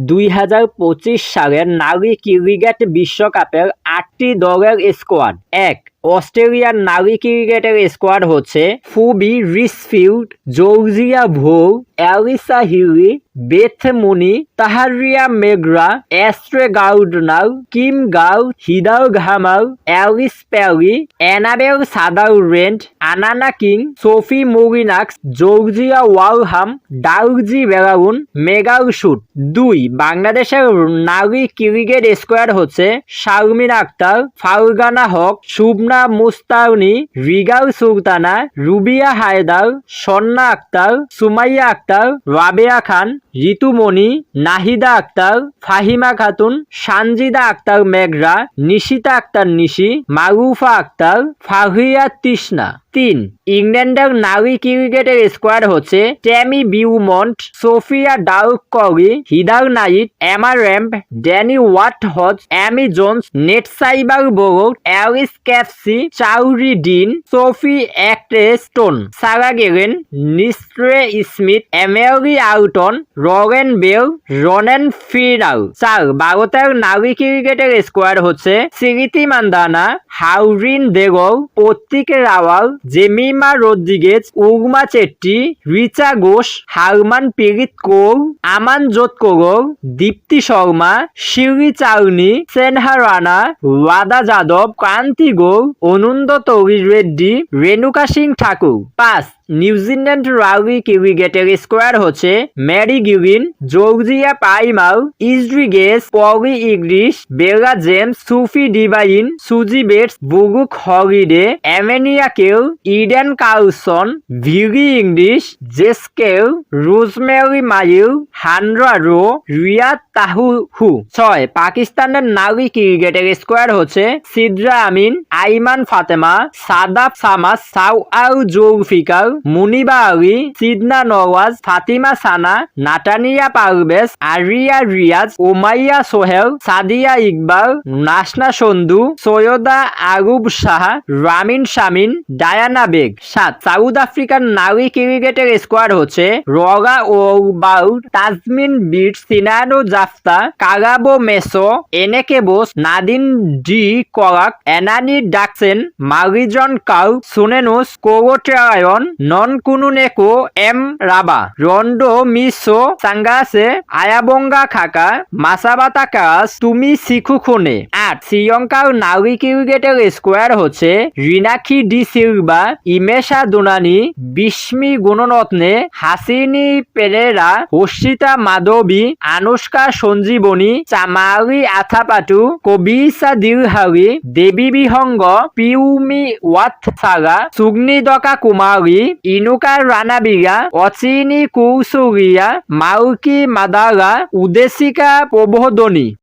দুই হাজার পঁচিশ সালের নারী ক্রিকেট বিশ্বকাপের আটটি দলের স্কোয়াড এক অস্ট্রেলিয়ার নারী ক্রিকেটের স্কোয়াড হচ্ছে Phoebe Litchfield Georgia Voll Alyssa Healy Beth Mooney, Tahlia McGrath Ashleigh Gardner Kim go হিদাল ঘামাল Ellyse Perry Annabel Sutherland Alana King, Sophie Molineux, Georgia Wareham, Darcie Brown Megan Schutt. দুই, বাংলাদেশের নারী ক্রিকেট স্কোয়াড হচ্ছে শারমিন আক্তার, ফারগানা হক, শুভনা মুস্তাউনি রিগাউ সুলতানা, রুবিয়া হায়দার, সন্না আক্তার, সুমাইয়া আক্তার, রাবেয়া খান, ঋতুমণি, নাহিদা আক্তার, ফাহিমা খাতুন, সানজিদা আক্তার মেঘরা, নিশিতা আক্তার নিশি, মারুফা আক্তার ফাহিয়া তৃষ্ণা। তিন, ইংল্যান্ডের নারী ক্রিকেটের স্কোয়াড হচ্ছে ট্যামি বিউমন্ট সোফিয়া ডাউক করি Heather Knight Emma Lamb Danni Wyatt Hodge Amy Jones Nat Sciver Brunt Alice Capsey Charlie Dean Sophie Ecclestone Sarah Glenn নিস্ট্রে Smith এমেরি আউটন ররেন বেল রনেন ফিরাউ চার, ভারতের নারী ক্রিকেটের স্কোয়াড হচ্ছে Smriti Mandhana Harleen Deol Pratika Rawal Jemimah Rodrigues, Uma Chetry, Richa Ghosh Harmanpreet Kaur, আমান জোত কৌর, দীপ্তি শর্মা, শিউরি চাউনি, সেনহা রানা ওয়াদা যাদব কান্তি গৌর, অনন্দ তরি রেড্ডি, রেণুকা সিং ঠাকুর। পাঁচ। নিউজিল্যান্ড রাউরি ক্রিকেটের স্কোয়ার হচ্ছে Mary গিউরিন Georgia Plimmer Izzy Gaze Polly Inglis Bella James, Sophie Devine Suzie Bates Brooke Halliday Amelia Kerr, Eden Carson ভিরি Inglis, Jess Kerr, Rosemary Mair হান্ড্রা Rowe Lea Tahuhu. ছয়, পাকিস্তানের নারী ক্রিকেটের square হচ্ছে সিদ্রা আমিন, আইমান ফাতেমা, সাদাব সামাস সাউ আউ জৌফিকার মুনিবা আলী সিদনা নওয়াজ, ফাতিমা সানা, নাটানিয়া পারভেজ, আরিয়া রিয়াজ ওমাইয়া সোহেল, সাদিয়া ইকবাল, নাসনা সন্ধু সৈয়দা আরুব শাহ, রামিন শামিন, ডায়ানা বেগ। সাত, সাউথ আফ্রিকার নারী ক্রিকেটের স্কোয়াড হচ্ছে রগা ও bowed Tazmin Brits Sinalo Jafta Karabo Meso, Anneke Bosch, Nadine de Klerk, Annerie Dercksen Marizanne Kapp, Sune Luus, Chloe Tryon Nonkululeko Mlaba. Nondumiso Shangase Ayabonga Khaka. Masabata Klaas Tumi Sekhukhune খুনে আট শ্রীলঙ্কার নারী ক্রিকেটের squad হচ্ছে রিনাক্ষী D Silva, Imesha Dulani, Vishmi Gunaratne, Hasini Perera, Harshitha মাধবী, Anushka Sanjeewani, Chamari Athapaththu, Kavisha Dilhari, Dewmi Vihanga, Piumi Wathsala Sugandika Kumari, Inoka Ranaweera Achini Kulasuriya Malki Madara, Udeshika প্রবোধনী।